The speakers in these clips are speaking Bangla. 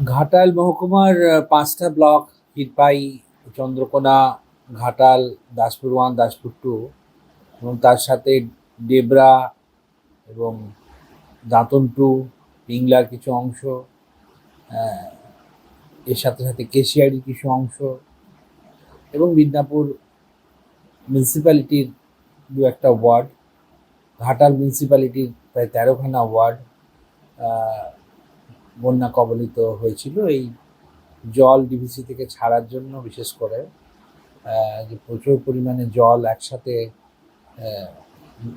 ঘাটাল মহকুমার পাঁচটা block, Hirpai, Chandrakona, Ghatal, Daspur one, Daspur two, এবং তার সাথে ডেবরা এবং দাঁতন টু, পিংলার কিছু অংশ এর সাথে সাথে কেশিয়ারির কিছু অংশ এবং মিদনাপুর মিউনিসিপ্যালিটির দু একটা ওয়ার্ড, ঘাটাল মিউনিসিপ্যালিটির প্রায় তেরোখানা ওয়ার্ড বন্যা কবলিত হয়েছিল। এই জল ডিভিসি থেকে ছাড়ার জন্য বিশেষ করে যে প্রচুর পরিমাণে জল একসাথে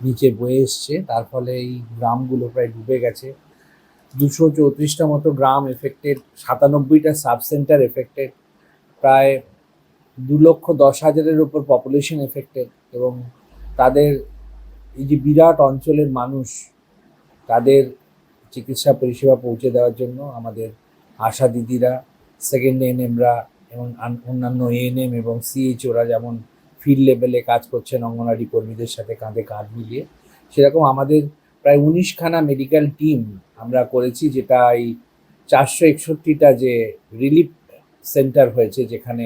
নিচে বয়ে এসছে, তার ফলে এই গ্রামগুলো প্রায় ডুবে গেছে। দুশো চৌত্রিশটা মতো গ্রাম এফেক্টেড সাতানব্বইটা সাব সেন্টার এফেক্টেড প্রায় দু লক্ষ দশ হাজারের ওপর পপুলেশন এফেক্টেড এবং তাদের এই যে বিরাট অঞ্চলের মানুষ, তাদের চিকিৎসা পরিষেবা পৌঁছে দেওয়ার জন্য আমাদের আশা দিদিরা সেকেন্ড এএনএমরা এবং অন্যান্য এএনএম এবং সিএইচওরা যেমন ফিল্ড লেভেলে কাজ করছেন অঙ্গনারী কর্মীদের সাথে কাঁধে কাঁধ মিলিয়ে, সেরকম আমাদের প্রায় উনিশখানা মেডিকেল টিম আমরা করেছি যেটা এই চারশো একষট্টিটা যে রিলিফ সেন্টার হয়েছে যেখানে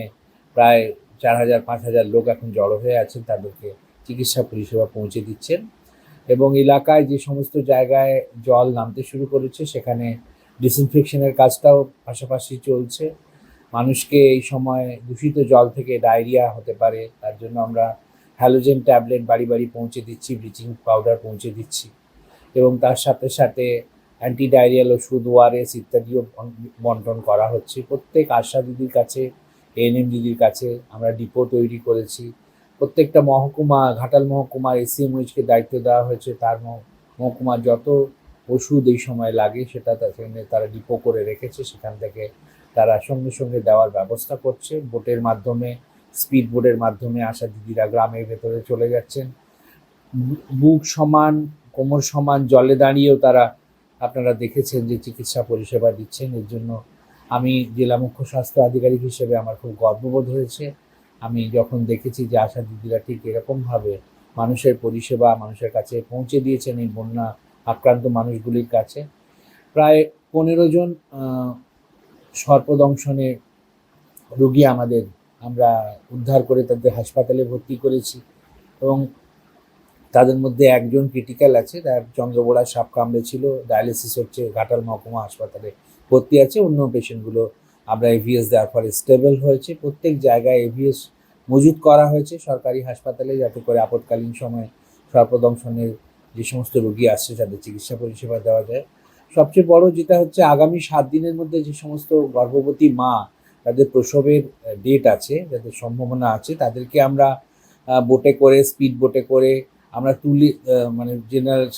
প্রায় চার হাজার, পাঁচ হাজার লোক এখন জড়ো হয়ে আছেন, তাদেরকে চিকিৎসা পরিষেবা পৌঁছে দিচ্ছেন। এবং এলাকায় যে সমস্ত জায়গায় জল নামতে শুরু করেছে, সেখানে ডিসইনফেকশনের কাজটাও পাশাপাশি চলছে। মানুষকে এই সময় দূষিত জল থেকে ডায়রিয়া হতে পারে, তার জন্য আমরা হ্যালোজেন ট্যাবলেট বাড়ি বাড়ি পৌঁছে দিচ্ছি, ব্লিচিং পাউডার পৌঁছে দিচ্ছি। এবং তার সাথে সাথে অ্যান্টি ডায়রিয়াল ওষুধ ওআরএস ইত্যাদিও বন্টন করা হচ্ছে। প্রত্যেক আশা দিদির কাছে এএনএম দিদির কাছে আমরা ডিপো তৈরি করেছি। প্রত্যেকটা মহকুমা, ঘাটাল মহকুমা এসিএমএইচকে দায়িত্ব দেওয়া হয়েছে, তার মহ- মহকুমার যত ওষুধ এই সময় লাগে সেটা তা- সেখানে তারা ডিপো করে রেখেছে, সেখান থেকে তারা সঙ্গে সঙ্গে দেওয়ার ব্যবস্থা করছে। বোটের মাধ্যমে, স্পিড বোটের মাধ্যমে আশা দিদিরা গ্রামের ভেতরে চলে যাচ্ছেন। বুক সমান, কোমর সমান, জলে দাঁড়িয়েও তারা আপনারা দেখেছেন যে চিকিৎসা পরিষেবা দিচ্ছেন। এর জন্য আমি জেলা মুখ্য স্বাস্থ্য আধিকারিক হিসেবে আমার খুব গর্ববোধ হয়েছে। আমি যখন দেখেছি যে আশা দিদিরা ঠিক এরকমভাবে মানুষের পরিষেবা, মানুষের কাছে পৌঁছে দিয়েছেন এই বন্যা আক্রান্ত মানুষগুলির কাছে, প্রায় পনেরো জন সর্পদংশনে রোগী আমাদের, আমরা উদ্ধার করে তাদের হাসপাতালে ভর্তি করেছি এবং তাদের মধ্যে একজন ক্রিটিক্যাল আছে, তার চন্দ্রবোড়া সাপ কামড়েছিল ডায়ালিসিস হচ্ছে ঘাটাল মহকুমা হাসপাতালে ভর্তি আছে, অন্য পেশেন্টগুলো আমরা এভিএস দেওয়ার পরে স্টেবল হয়েছে। প্রত্যেক জায়গায় এভিএস মজুত করা হয়েছে। সরকারি হাসপাতালে যাতে করে আপৎকালীন সময় সর্পদংশনের যে সমস্ত রোগী আসছে, তাদের চিকিৎসা পরিষেবা দেওয়া যায়। সবচেয়ে বড় যেটা হচ্ছে, আগামী সাত দিনের মধ্যে যে সমস্ত গর্ভবতী মা, তাদের প্রসবের ডেট আছে, যাদের সম্ভাবনা আছে, তাদেরকে আমরা বোটে করে স্পিড বোটে করে আমরা তুলি মানে জেনারেল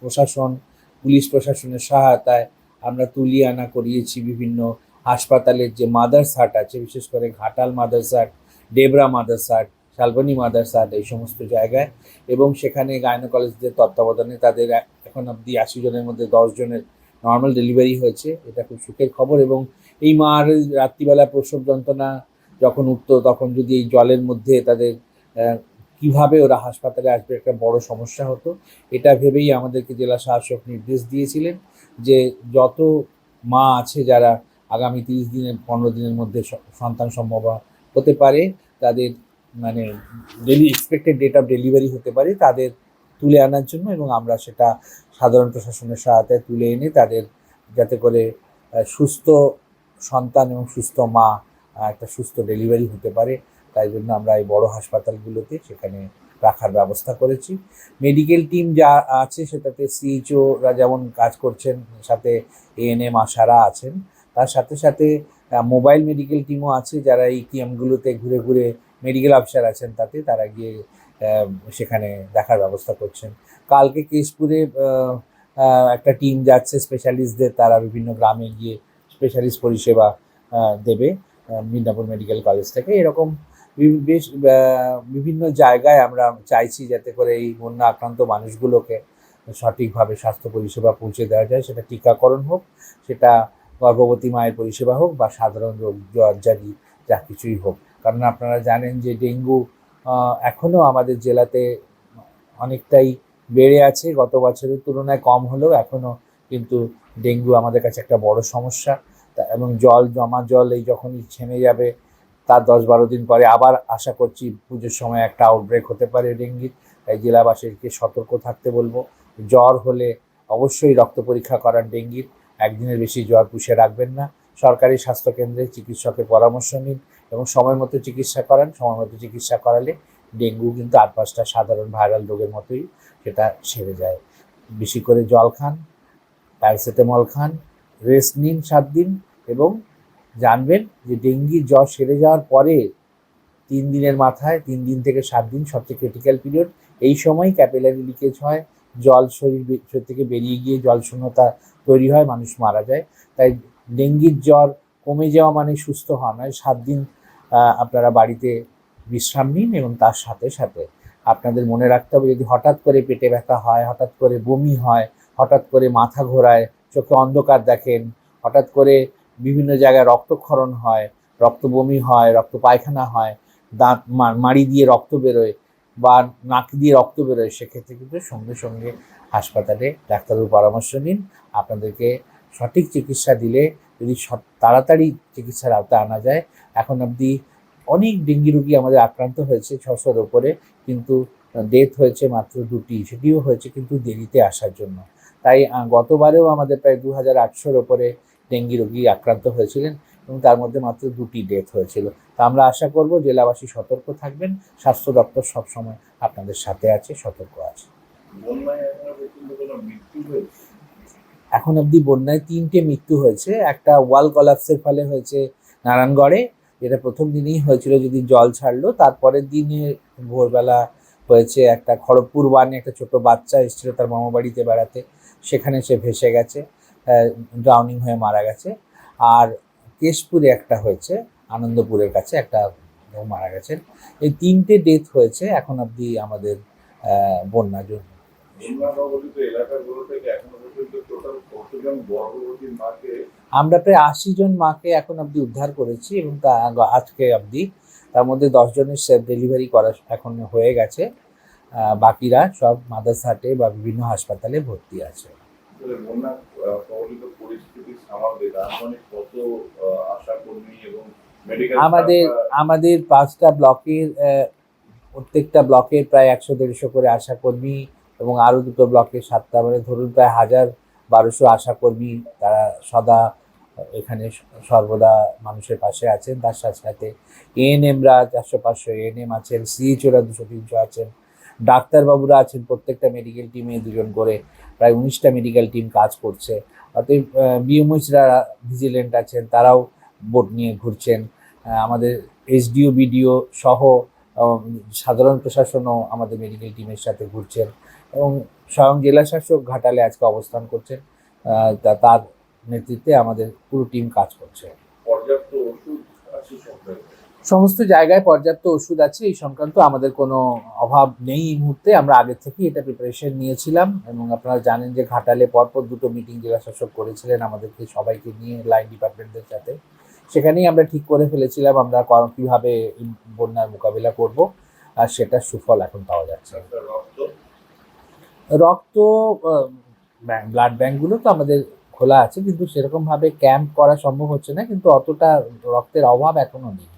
প্রশাসন, পুলিশ প্রশাসনের সহায়তায় আমরা তুলিয়ে আনা করিয়েছি বিভিন্ন হাসপাতালের যে মাদার্স হাট আছে, বিশেষ করে ঘাটাল মাদার্স হাট ডেবরা মাদার্স হাট শালবনী মাদার্স হাট এই সমস্ত জায়গায়। এবং সেখানে গাইনোকলেজদের তত্ত্বাবধানে তাদের এখন অবধি আশি জনের মধ্যে দশ জনের নর্মাল ডেলিভারি হয়েছে। এটা খুব সুখের খবর এবং এই মার রাত্রিবেলা প্রসব যন্ত্রণা যখন উঠতো, তখন যদি এই জলের মধ্যে তাদের কীভাবে ওরা হাসপাতালে আসবে, একটা বড় সমস্যা হতো। এটা ভেবেই আমাদেরকে জেলা শাসক নির্দেশ দিয়েছিলেন যে যত মা আছে যারা আগামী তিরিশ দিনের, পনেরো দিনের মধ্যে সন্তান সম্ভব হতে পারে। তাদের মানে daily expected date of delivery হতে পারে তাদের তুলে আনার জন্য এবং আমরা সেটা সাধারণ প্রশাসনের সহায়তায় তুলে এনে তাদের যাতে করে সুস্থ সন্তান এবং সুস্থ মা একটা সুস্থ ডেলিভারি হতে পারে। তাই জন্য আমরা এই বড় হাসপাতালগুলোতে সেখানে রাখার ব্যবস্থা করেছি। মেডিকেল টিম যা আছে সেটাতে সিএইচওরা যেমন কাজ করছেন, সাথে এএনএম আশারা আছেন। তার সাথে সাথে মোবাইল মেডিকেল টিমও আছে যারা এই ক্যাম্পগুলোতে ঘুরে ঘুরে মেডিকেল অফিসার আছেন তাতে তারা গিয়ে সেখানে দেখার ব্যবস্থা করছেন। কালকে কেশপুরে একটা টিম যাচ্ছে স্পেশালিস্টদের তারা বিভিন্ন গ্রামে গিয়ে স্পেশালিস্ট পরিষেবা দেবে মিদনাপুর মেডিকেল কলেজ থেকে। এরকম বেশ বিভিন্ন জায়গায় আমরা চাইছি যাতে করে এই বন্যা আক্রান্ত মানুষগুলোকে সঠিকভাবে স্বাস্থ্য পরিষেবা পৌঁছে দেওয়া যায়। সেটা টিকাকরণ হোক, সেটা গর্ভবতী মায়ের পরিষেবা হোক বা সাধারণ রোগ জ্বরজারি যা কিছুই হোক। কারণ আপনারা জানেন যে ডেঙ্গু এখনও আমাদের জেলাতে অনেকটাই বেড়ে আছে। গত বছরের তুলনায় কম হলেও এখনও কিন্তু ডেঙ্গু আমাদের কাছে একটা বড় সমস্যা। এবং জল, জমা জল এই যখনই ছেমে যাবে তার দশ বারো দিন পরে আবার আশা করছি পুজোর সময় একটা আউটব্রেক হতে পারে ডেঙ্গির তাই জেলাবাসীকে সতর্ক থাকতে বলব। জ্বর হলে অবশ্যই রক্ত পরীক্ষা করার ডেঙ্গির একদিনের বেশি জ্বর পুষে রাখবেন না। সরকারি স্বাস্থ্যকেন্দ্রে চিকিৎসকের পরামর্শ নিন এবং সময় মতো চিকিৎসা করান। সময় মতো চিকিৎসা করালে ডেঙ্গু কিন্তু আট পাঁচটা সাধারণ ভাইরাল রোগের মতোই সেটা সেরে যায়। বেশি করে জল খান, প্যারাসিটামল খান, রেস্ট নিন সাত দিন এবং জানবেন যে ডেঙ্গি জ্বর সেরে যাওয়ার পরে তিন দিনের মাথায়, তিন দিন থেকে সাত দিন সবচেয়ে ক্রিটিক্যাল পিরিয়ড এই সময় ক্যাপিলারি লিকেজ হয়। জল শরীর থেকে বেরিয়ে গিয়ে জল শূন্যতা তৈরি হয়, মানুষ মারা যায়। তাই ডেঙ্গির জ্বর কমে যাওয়া মানে সুস্থ হওয়া নয়। সাত দিন আপনারা বাড়িতে বিশ্রাম নিন এবং তার সাথে সাথে আপনাদের মনে রাখতে হবে, যদি হঠাৎ করে পেটে ব্যথা হয়, হঠাৎ করে বমি হয়, হঠাৎ করে মাথা ঘোরায়, চোখে অন্ধকার দেখেন, হঠাৎ করে বিভিন্ন জায়গায় রক্তক্ষরণ হয়, রক্ত বমি হয়, রক্ত পায়খানা হয়, দাঁত মাড়ি দিয়ে রক্ত বেরোয় বা নাক দিয়ে রক্ত বেরোয়, সেক্ষেত্রে কিন্তু সঙ্গে সঙ্গে হাসপাতালে ডাক্তারের পরামর্শ নিন। আপনাদেরকে সঠিক চিকিৎসা দিলে যদি তাড়াতাড়ি চিকিৎসার আওতায় আনা যায়, এখন অবধি অনেক ডেঙ্গি রোগী আমাদের আক্রান্ত হয়েছে ছশোর ওপরে, কিন্তু ডেথ হয়েছে মাত্র দুটি, সেটিও হয়েছে কিন্তু দেরিতে আসার জন্য। তাই গতবারেও আমাদের প্রায় দু হাজার আটশোর ওপরে ডেঙ্গি রোগী আক্রান্ত হয়েছিলেন। এবং তার মধ্যে মাত্র দুটি ডেথ হয়েছিল। তা আমরা আশা করব জেলাবাসী সতর্ক থাকবেন। স্বাস্থ্য দপ্তর সবসময় আপনাদের সাথে আছে, সতর্ক আছে। এখনও অবধি বন্যায় তিনটে মৃত্যু হয়েছে। একটা ওয়াল কলাপসের ফলে হয়েছে নারায়ণগড়ে, যেটা প্রথম দিনেই হয়েছিল যদি জল ছাড়লো। তারপরের দিনে ভোরবেলা হয়েছে একটা খড়গপুর ওয়ানে একটা ছোট বাচ্চা এসেছিল তার মামা বাড়িতে বেড়াতে। সেখানে সে ভেসে গেছে ড্রাউনিং হয়ে মারা গেছে। আর কেশপুরে একটা হয়েছে আনন্দপুরের কাছে একটা মারা গেছেন এই তিনটে ডেথ হয়েছে এখন অবধি আমাদের বন্যার জন্য। আমরা প্রায় আশি জন মাকে এখন অবধি উদ্ধার করেছি এবং তা আজকে অবধি তার মধ্যে দশ জনের সেলফ ডেলিভারি করা এখন হয়ে গেছে। বাকিরা সব মাদারসাটে বা বিভিন্ন হাসপাতালে ভর্তি আছে। পরিস্থিতি দিতে কত আহ, আশা কর্মী এবং মেডিকেল আমাদের আমাদের পাঁচটা ব্লকের প্রত্যেকটা ব্লকের প্রায় একশো দেড়শো করে আশাকর্মী এবং আরও দুটো ব্লকে সাতটা মানে ধরুন প্রায় হাজার বারোশো আশাকর্মী তারা সদা এখানে সর্বদা মানুষের পাশে আছেন। তার সাথে সাথে এএনএমরা চারশো পাঁচশো এএনএম আছেন সিএইচওরা দুশো তিনশো আছেন। ডাক্তারবাবুরা আছেন প্রত্যেকটা মেডিকেল টিমে দুজন করে প্রায় উনিশটা মেডিকেল টিম কাজ করছে। অতএব বিএমএইচরা ভিজিলেন্ট আছেন তারাও বোট নিয়ে ঘুরছেন আমাদের এসডিও বিডিও সহ সাধারণ প্রশাসনও আমাদের মেডিকেল টিমের সাথে ঘুরছেন এবং স্বয়ং জেলা শাসক ঘাটালে আজকে অবস্থান করছেন তা তার নেতৃত্বে আমাদের পুরো টিম কাজ করছে। সমস্ত জায়গায় পর্যাপ্ত ওষুধ আছে এই সংক্রান্ত আমাদের কোনো অভাব নেই এই মুহূর্তে। আমরা আগে থেকেই এটা প্রিপারেশন নিয়েছিলাম এবং আপনারা জানেন যে ঘাটালে পরপর দুটো মিটিং জেলা শাসক করেছিলেন আমাদেরকে সবাইকে নিয়ে লাইন ডিপার্টমেন্টদের সাথে। সেখানেই আমরা ঠিক করে ফেলেছিলাম আমরা কীভাবে বন্যার মোকাবিলা করব আর সেটা সুফল এখন পাওয়া যাচ্ছে। রক্ত? ব্লাড ব্যাঙ্কগুলো তো আমাদের খোলা আছে কিন্তু সেরকমভাবে ক্যাম্প করা সম্ভব হচ্ছে না কিন্তু অতটা রক্তের অভাব এখনও নেই।